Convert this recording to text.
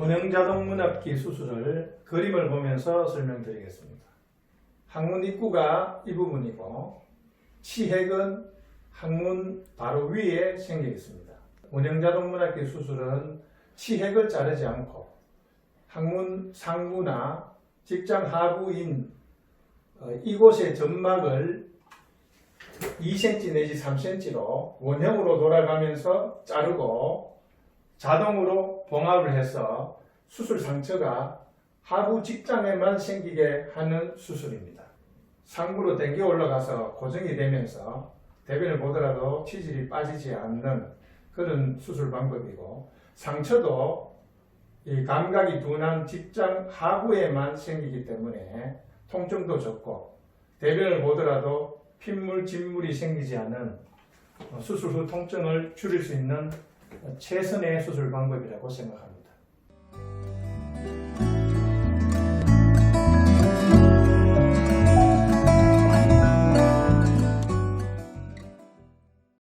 원형자동문합기 수술을 그림을 보면서 설명드리겠습니다. 항문 입구가 이 부분이고 치핵은 항문 바로 위에 생겨 있습니다. 원형자동문합기 수술은 치핵을 자르지 않고 항문 상부나 직장 하부인 어, 이곳의 점막을 2cm 내지 3cm로 원형으로 돌아가면서 자르고 자동으로 봉합을 해서 수술 상처가 하부 직장에만 생기게 하는 수술입니다. 상부로 당겨 올라가서 고정이 되면서 대변을 보더라도 치질이 빠지지 않는 그런 수술 방법이고 상처도 이 감각이 둔한 직장 하부에만 생기기 때문에 통증도 적고 대변을 보더라도 핏물, 진물이 생기지 않는 어, 수술 후 통증을 줄일 수 있는 최선의 수술 방법이라고 생각합니다.